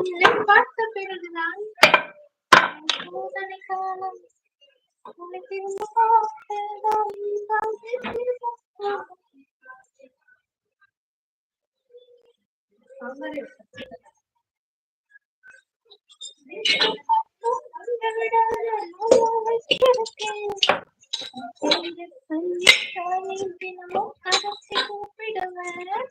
உன்னை பார்த்த பிறகுதான் சோதனை காலம் உன்னை திரும்ப தினமும் அரசை கூப்பிடுவேன்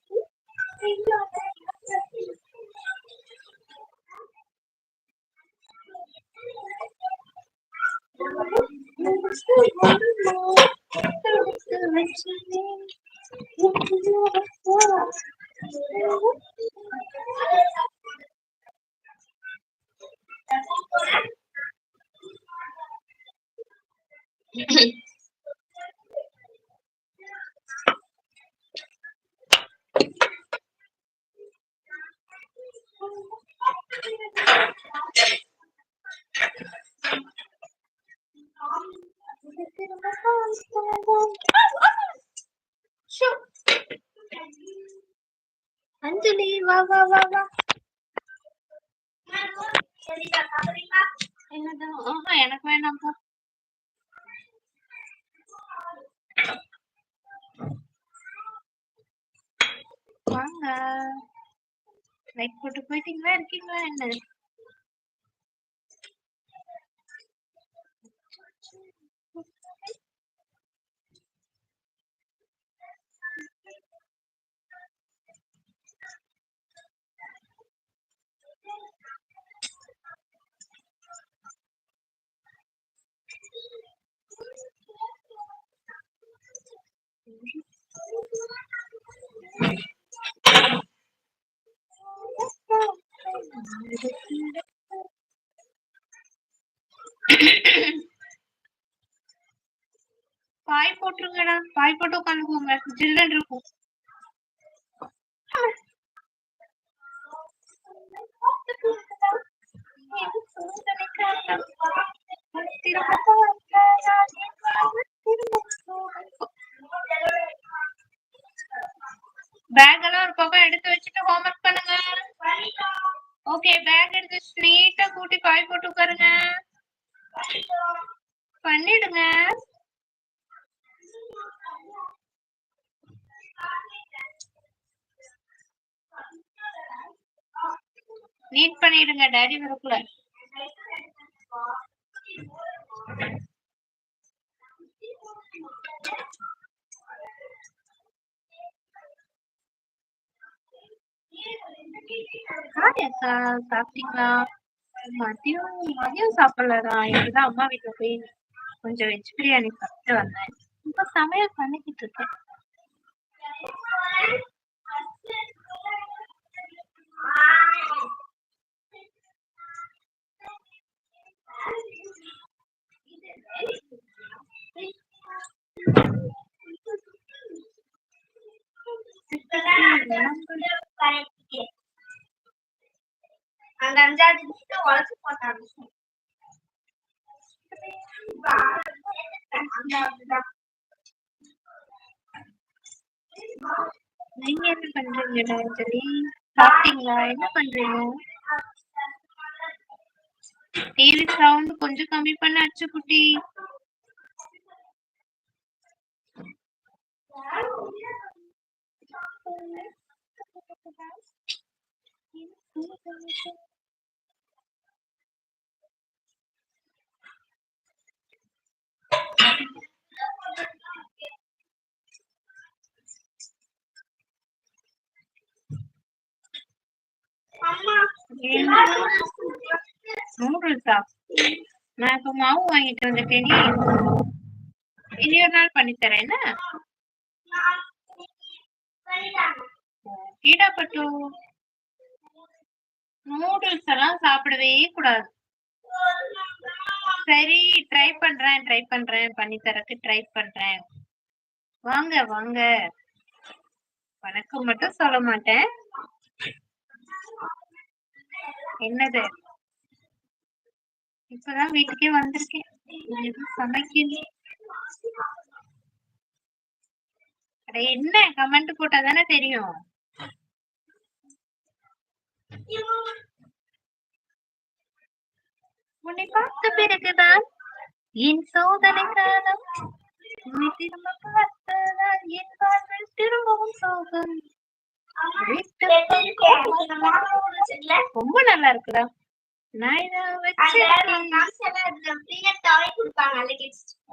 பண்றது என்னோட எனக்கு வாங்க. லைக் போட்டு போயிட்டீங்களா? இருக்கீங்களா? என்ன? பாய் போட்டுருங்கடா. பாய் போட்டு உட்காந்துக்கோங்க. ஜில்லுன்னு இருக்கும். பேக் எல்லாம் ஒரு பக்கம் எடுத்து வச்சுட்டு ஹோம்ஒர்க் பண்ணுங்க. ஓகே பேக் எடுத்து ஸ்ட்ரெயிட்டா கூட்டி பாய் போட்டு உட்காருங்க. பண்ணிடுங்க. நீட் பண்ணிடுங்க டாடி வரக்குள்ள ஹாய் அக்கா. சாப்பிட்டீங்களா? மதியம் மதியம் சாப்பிடலடா இப்பதான் அம்மா வீட்டுல போய் கொஞ்சம் வெஜ் பிரியாணி சாப்பிட்டு வந்தேன். இப்ப சமையல் பண்ணிக்கிட்டு இருக்கேன். அந்த அஞ்சாவது உழைச்சு போட்டாங்க. நீங்க என்ன பண்றீங்க டாக்டரி சாப்பிட்டீங்களா? என்ன பண்றீங்க? டிவி சவுண்ட் கொஞ்சம் கம்மி பண்ண அச்சு குட்டி. நூடுல்ஸா நான் இப்ப மாவு வாங்கிட்டு வந்துட்டேன் இனி ஒரு நாள் பண்ணித்தரேன் என்ன? கீடாப்பட்டு. நூடுல்ஸ் எல்லாம் சாப்பிடவே கூடாது. சரி ட்ரை பண்றேன் ட்ரை பண்றேன். பண்ணி தரக்கு ட்ரை பண்றேன். வாங்க வாங்க. வணக்கம் மட்டும் சொல்ல மாட்டேன். என்னது? இப்பதான் வீட்டுக்கே வந்திருக்கேன். சமைக்கணும். என்ன கமெண்ட் போட்டா தானே தெரியும். உன்னை பார்த்த பிறகுதான் என் சோதனை காலம். உன்னை திரும்ப பார்த்ததால் என் வாழ்வில் திரும்பவும் சோகம். ரொம்ப நல்லா இருக்குடா. நான் இத வச்சிருக்கேன்.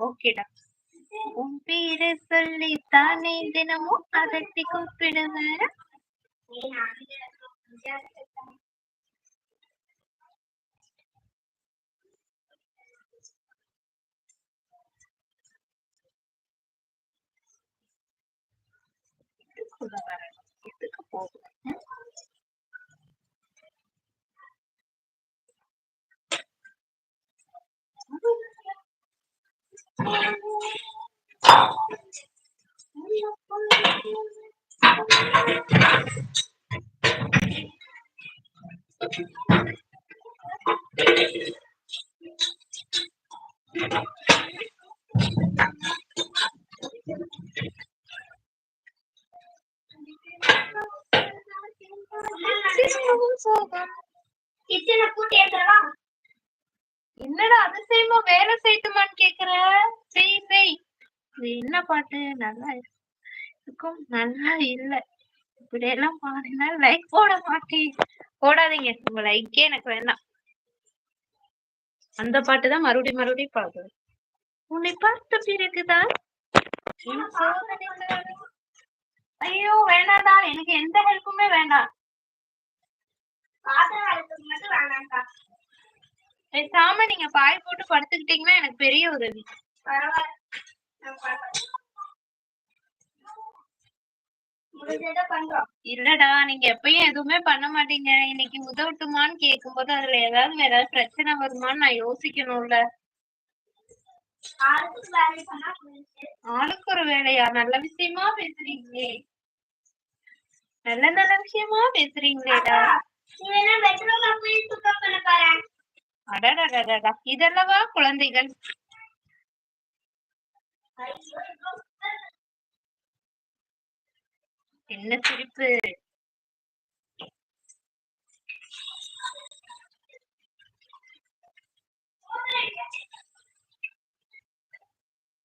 ஓகேடா உன் பேரை சொல்லி தானே தினமும் அதட்டி கூப்பிடுவேன். இது என்ன பாட்டு? நல்லா இருக்கும். நல்லா இல்ல. இப்படி எல்லாம் பாடினா லைக் போட மாட்டேன் போடாதீங்க. உங்க லைக்கே எனக்கு வேண்டாம் அந்த பாட்டு தான் மறுபடியும் மறுபடியும் பாடுது உன்னை பார்த்த பிறகுதான் ஐயோ வேணாடா எனக்கு எந்த ஹெல்ப்புமே வேண்டாம் பாத்திரம் பேசாம நீங்க பாய் போட்டு படுத்துக்கிட்டீங்கன்னா எனக்கு பெரிய உதவி. பரவாயில்ல. இல்லடா நீங்க எப்பயும் எதுவுமே பண்ண மாட்டீங்க. இன்னைக்கு உதவட்டுமான்னு கேக்கும்போது அதுல ஏதாவது ஏதாவது பிரச்சனை வருமான்னு நான் யோசிக்கணும்ல. ஆளுக்கு ஒரு வேலையா? நல்ல விஷயமா பேசுறீங்களே. நல்ல நல்ல விஷயமா பேசுறீங்களேடா நீ வேணா என்ன சிரிப்பு?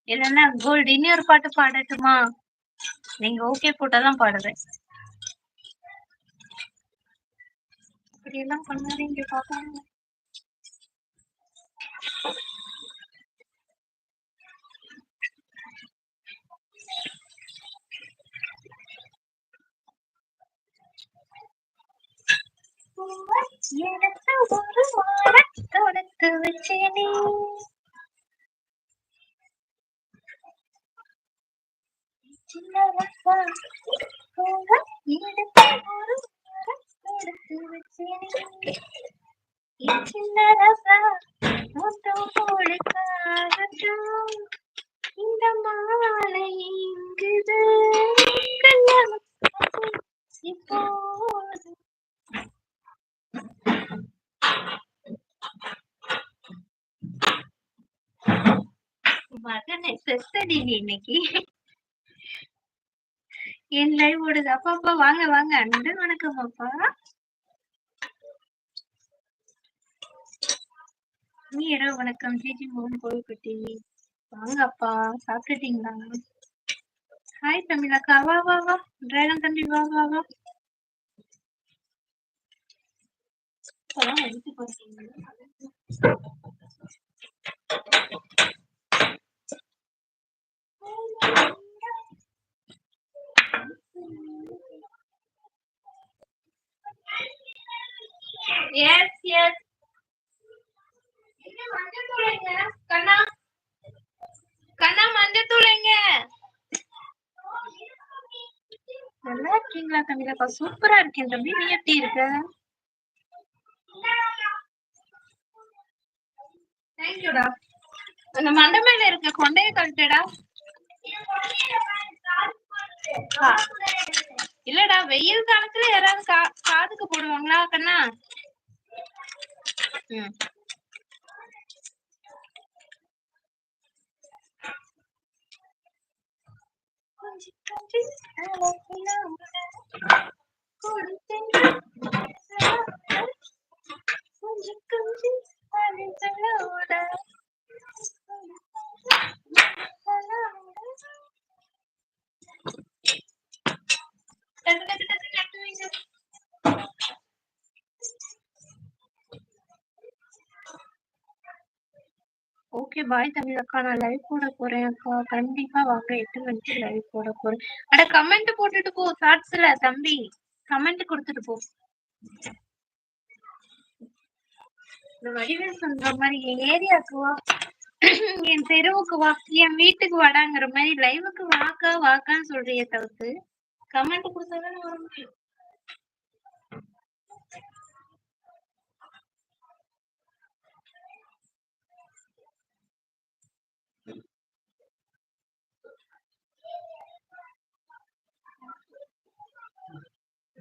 இல்லன்னா கோல்டு இனி ஒரு பாட்டு பாடட்டுமா? நீங்க ஓகே போட்டாதான் பாடுறேன். இப்படி எல்லாம் பண்ணாதீங்க பாப்பாங்க எனக்கு ஒரு வாரம் தொடுத்து வச்சேனே சின்ன ரசா, போக எடுத்து ஒரு வாரம் தொடுத்து வச்சேனே. என் சின்ன ரசா, முத்தம் கொடுக்காகட்டும். இந்த மாலை இங்குது கல்யாணம் இப்போது மகனை செத்தடி இன்னைக்கு. என் லைவ் ஓடுது. அப்பா அப்பா வாங்க வாங்க. அன்பு வணக்கம் அப்பா. நீ இரவு வணக்கம். ஜிஜி மோகன் கோவில்பட்டி. வாங்க அப்பா. சாப்பிட்டுட்டீங்களா? ஹாய் தமிழாக்கா வா வா வா. டிராகன் தம்பி வா வா வா. இப்பதான் எடுத்து போட்டீங்க எஸ் எஸ் கண்ணா கண்ணா மஞ்சள் நல்லா இருக்கீங்களா தமிழப்பா சூப்பரா இருக்கேன் தம்பி. நீ எப்படி இருக்க? தேங்க்யூடா அந்த மண்டமையில இருக்க கொண்டைய கழட்டடா. இல்லடா வெயில் காலத்துல யாராவது கா காதுக்கு போடுவாங்களா கண்ணா? ம். வாய் தமிழ் அக்கா நான் லைவ் போட போறேன் அக்கா. கண்டிப்பா வாங்க எட்டு மணிக்கு லைவ் போட போறேன். அட கமெண்ட் போட்டுட்டு போ ஷார்ட்ஸ்ல தம்பி. கமெண்ட் கொடுத்துட்டு போ. இந்த வடிவேல் சொல்ற மாதிரி என் ஏரியாவுக்கு வா. என் தெருவுக்கு வா. என் வீட்டுக்கு வாடாங்கிற மாதிரி லைவுக்கு வாக்கா வாக்கான்னு சொல்றியே தவிர்த்து. கமெண்ட் கொடுத்தாதானே வர முடியும்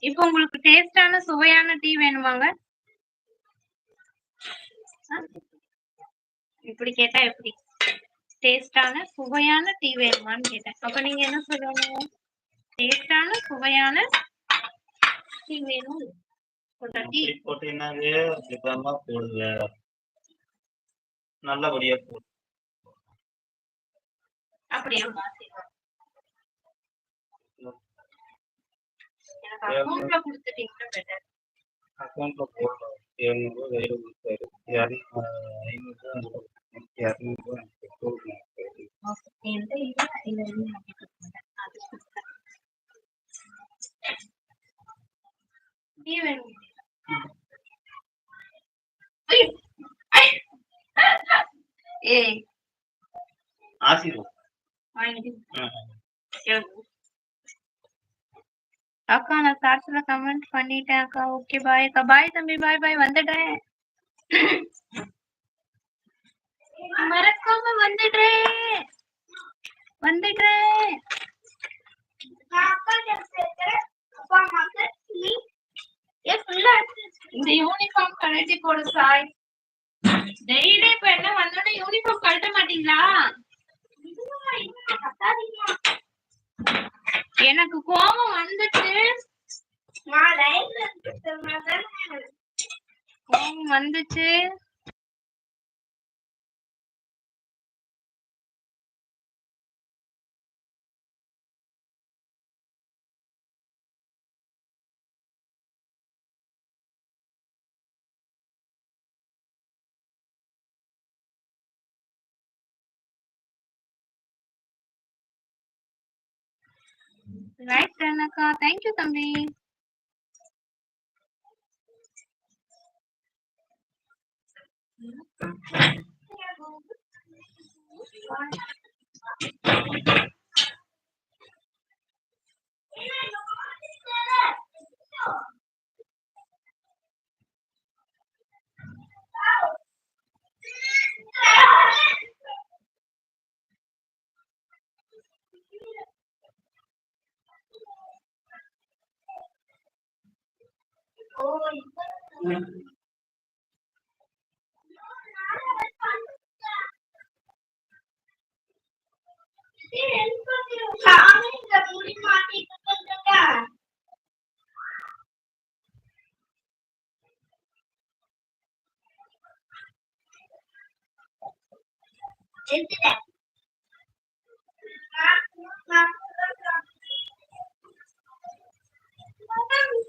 இப்போ உங்களுக்கு டேஸ்டான சுவையான டீ வேணுமாங்க? இப்படி கேட்டா எப்படி? டேஸ்டான சுவையான டீ வேணுமான்னு கேட்டேன். அப்ப நீங்க என்ன சொல்லணும்? டேஸ்டான சுவையான டீ வேணும். பொண்டாட்டி அப்படி நல்லபடியா. எனக்கு அக்கௌண்ட்ல போடலாம் எழுநூறு இரநூறு ஐநூறு இரநூறு போடணும் என்கிட்ட இல்ல, இல்ல, இல்ல, நான் கேட்க மாட்டேன். அது கொடுத்தேன். டீ வேணும். ஐயோ! ஐ! ஏய் ஆசீர்வாதம் வாங்கிட்டு ம். எழுது. அக்கா நான் சாட்ஸ்ல கமெண்ட் பண்ணிட்டேன் அக்கா ஓகே பாய் அக்கா பாய் தம்பி பாய் பாய் வந்துடுறேன் மறக்காம வந்துடுறேன் வந்துடுறேன் இந்த யூனிஃபார்ம் கழட்டி போடு சாய் டெய்லி இப்ப என்ன வந்தோட யூனிஃபார்ம் கழட்ட மாட்டீங்களா? எனக்கு கோபம் வந்துச்சு. கோபம் வந்துச்சு. Right, Tanaka. Thank you, Kamri. Isn't it?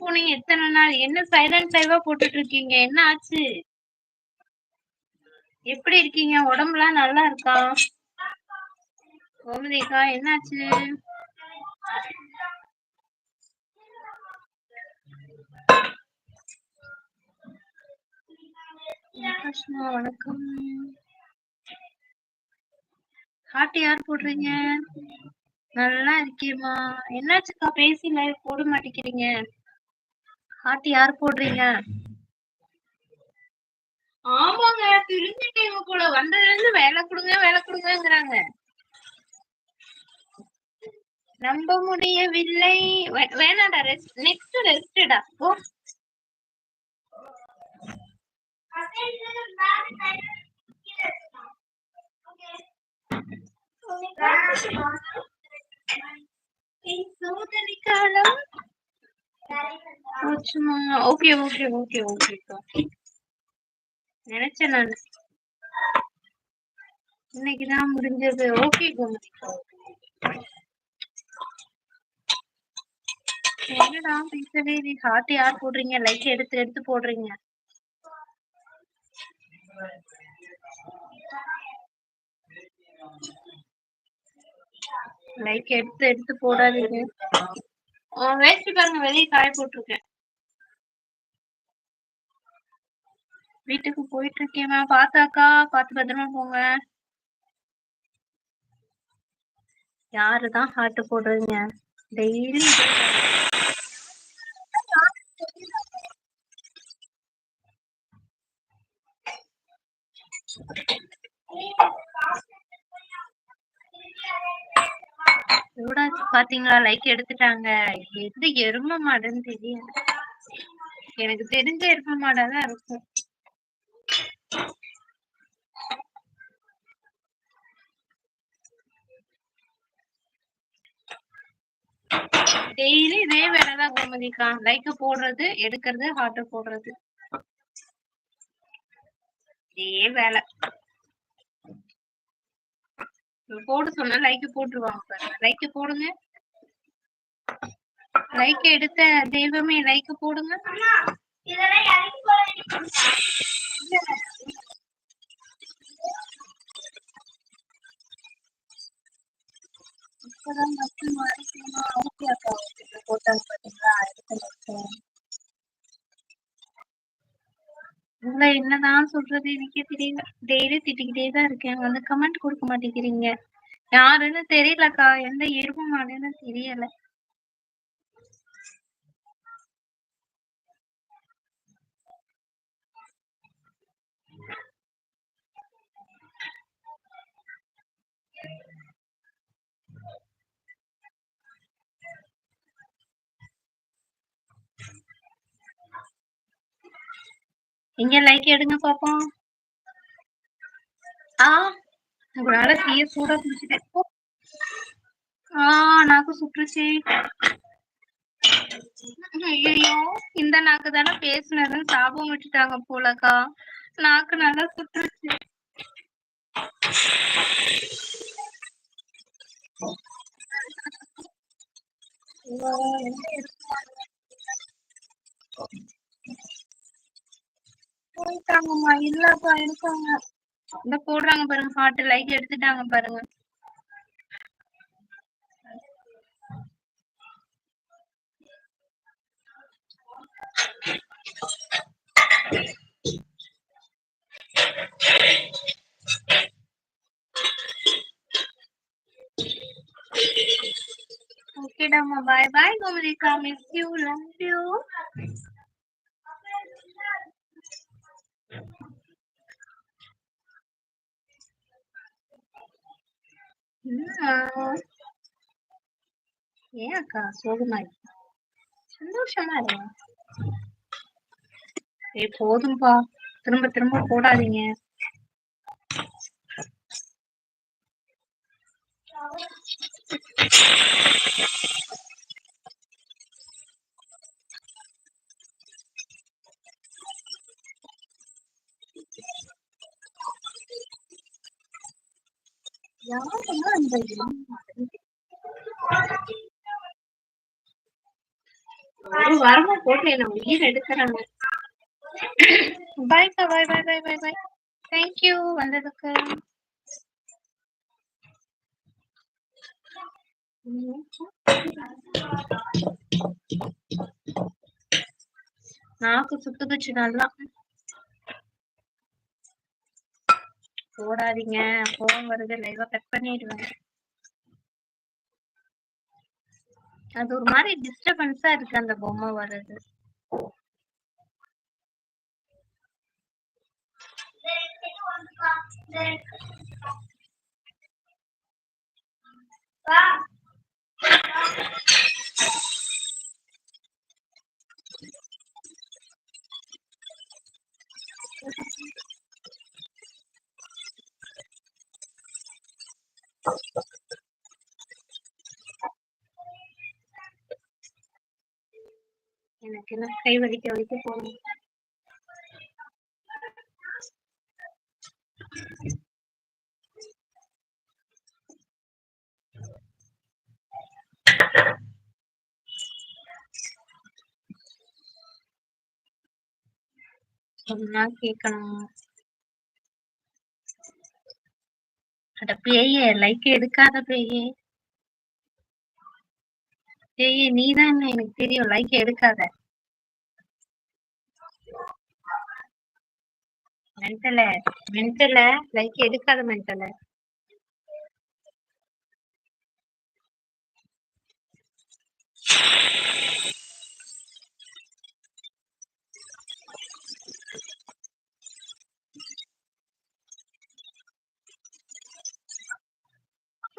போனீங்க எத்தனை நாள்? என்ன சைலண்ட் லைவா போட்டுட்டு இருக்கீங்க என்ன ஆச்சு? எப்படி இருக்கீங்க? உடம்புலாம் நல்லா இருக்கா? கோமதிக்கா என்னாச்சு? வணக்கம். ஹார்ட் யார் போடுறீங்க? நல்லா இருக்கேம்மா. என்னாச்சுக்கா? பேசி லைவ் போட மாட்டேங்கிறீங்க. ஹார்ட் யார் போடுறீங்க? ஆமாங்க பிரிஞ்சுட்டீங்க போல. வந்ததுல இருந்து வேலை கொடுங்க வேலை கொடுங்கங்கிறாங்க. நம்ப முடியவில்லை. வே- வேணாம்டா ரெஸ்ட் நெக்ஸ்ட் ரெஸ்டடா ஓ சோதனை போச்சுமா ஓகே ஓகே ஓகே ஓகே நினைச்சேன் நான். இன்னைக்குதான் முடிஞ்சது. ஓகே கோமதிக்கா என்னடா பேசவே நீ ஹார்ட் யார் போடுறீங்க? லைக் எடுத்து எடுத்து போடுறீங்க. லைக் எடுத்து எடுத்து போடாதீங்க. வேஸ்ட் பாருங்க. வெளியே காய போட்டிருக்கேன். வீட்டுக்கு போயிட்டு இருக்கேன் பாத்தாக்கா பாத்து பத்திரமா போங்க. யாருதான் ஹார்ட் போடுறீங்க? டெய்லி பாத்தீங்களா? லைக் எடுத்துட்டாங்க. எது எரும மாடுன்னு தெரியல எனக்கு தெரிஞ்ச எரும மாடாதான் இருக்கும். டெய்லி இதே வேலைதான் கோமதிக்கா. லைக் போடுறது எடுக்கிறது ஹார்ட் போடுறது. இதே வேலை. போட சொன்னா லைக் போட்டுருவாங்க பாருங்க. லைக் போடுங்க. லைக் எடுத்த தெய்வமே லைக் போடுங்க. என்னதான் சொல்றது எனக்கே தெரியல. டெய்லி திட்டிக்கிட்டே தான் இருக்கேன். வந்து கமெண்ட் கொடுக்க மாட்டேங்கிறீங்க. யாருன்னு தெரியலக்கா. எந்த எருமை மாடுன்னு தெரியல. இங்க லைக் எடுங்க பாப்போம். ஆ உங்களால தீய சூட குடிச்சிட்டேன் ஆ நாக்கு சுற்றுச்சு ஐயோ இந்த நாக்கு தானே பேசுனதுன்னு சாபம் விட்டுட்டாங்க போலக்கா. நாக்கு நல்லா சுற்றுச்சு என்ன போயிட்டாங்கம்மா இல்லப்பா இருக்காங்க இந்த போடுறாங்க பாருங்க ஹார்ட் லைக் எடுத்துட்டாங்க பாருங்க Okay, Dama. Bye bye, Gomrika. Miss you. Love you. ஏன் அக்கா சோகமா இருக்க? சந்தோஷமா இருங்க. ஏய் போதும்பா. திரும்ப திரும்ப போடாதீங்க. யாருன்னா அந்த ஒரு வாரமா போட்டு என்ன உயிர் எடுக்கிறாங்க பாய்க்கா பாய் பாய் பாய் பாய் பாய் தேங்க்யூ வந்ததுக்கு. நாக்கு சுத்துக்குச்சு நல்லா. போடாதீங்க. கோவம் வருது. லைவா கட் பண்ணிடுவேன். அது ஒரு மாதிரி டிஸ்டர்பன்ஸா இருக்கு. அந்த பொம்மை வர்றது. Bye. என்ன கை வலிக்க வலிக்க போகணும் சொன்னா கேட்கணும் அட பேயே லைக் எடுக்காத பேயே. பேயே நீதான் எனக்கு தெரியும். லைக் எடுக்காத. மென்டல மென்டல லைக் எடுக்காத மென்டல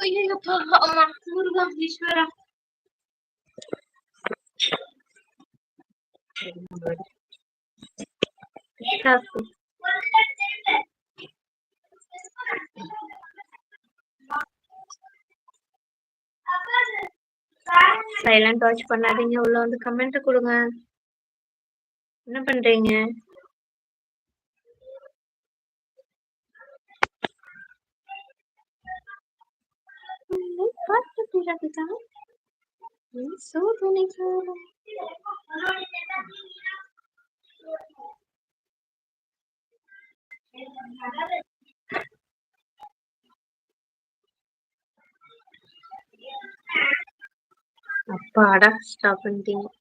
ஐயப்பா அம்மா முருகா ஈஸ்வரா சைலண்ட் வாட்ச் பண்ணாதீங்க. உள்ள வந்து கமெண்ட் கொடுங்க. என்ன பண்றீங்க? அப்பாடா ஸ்டாப் பண்ணிட்டீங்க நீ வேற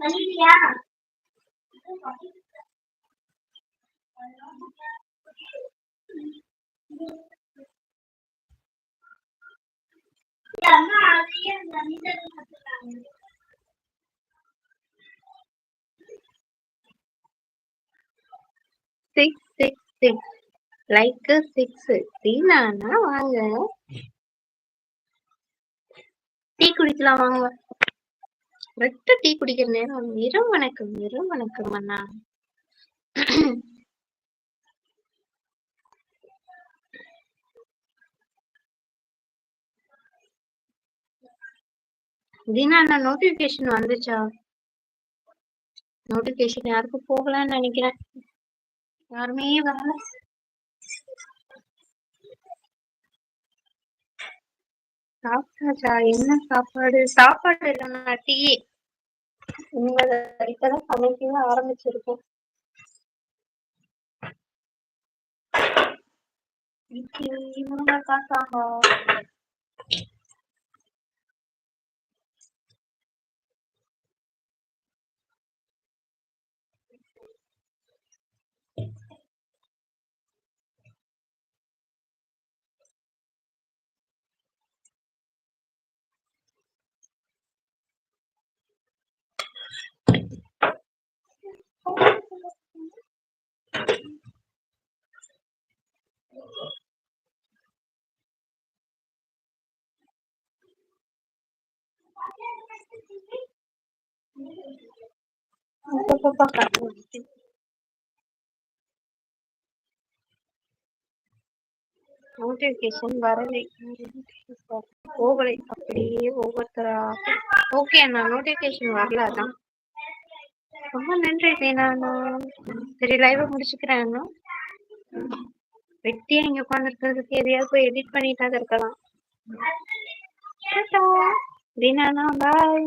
பண்ணிட்டியா அம்மா அதையே கணிதம் கத்துறாங்க six six six like six டீனானா வாங்க டீ குடிக்கலாம் வாங்க. ரெட்டு டீ குடிக்கிற நேரம். நிறம் வணக்கம் நிறம் வணக்கம் அண்ணா. தீனா அண்ணா நோட்டிபிகேஷன் வந்துச்சா? நோட்டிபிகேஷன் யாருக்கும் போகலன்னு நினைக்கிறேன். யாருமே வரல. சாப்பிட்டாச்சா? என்ன சாப்பாடு? சாப்பாடு இல்லைன்னா டீ. இப்பதான் சமைக்கவே ஆரம்பிச்சிருக்கோம். இட்லி முருங்கைக்காய் சாம்பார். நோட்டிஃபிகேஷன் வரலை. போகலை. அப்படியே ஒவ்வொருத்தரா? ஓகே அண்ணா. நோட்டிஃபிகேஷன் வரல அதான். ரொம்ப நன்றி தீனா சரி லைவ் முடிச்சுக்கிறேன் அண்ணா. வெட்டியா இங்க உட்காந்துருக்கிறதுக்கு எதையாவது போய் எடிட் பண்ணிட்டாவது இருக்கலாம். தீனா அண்ணா பாய்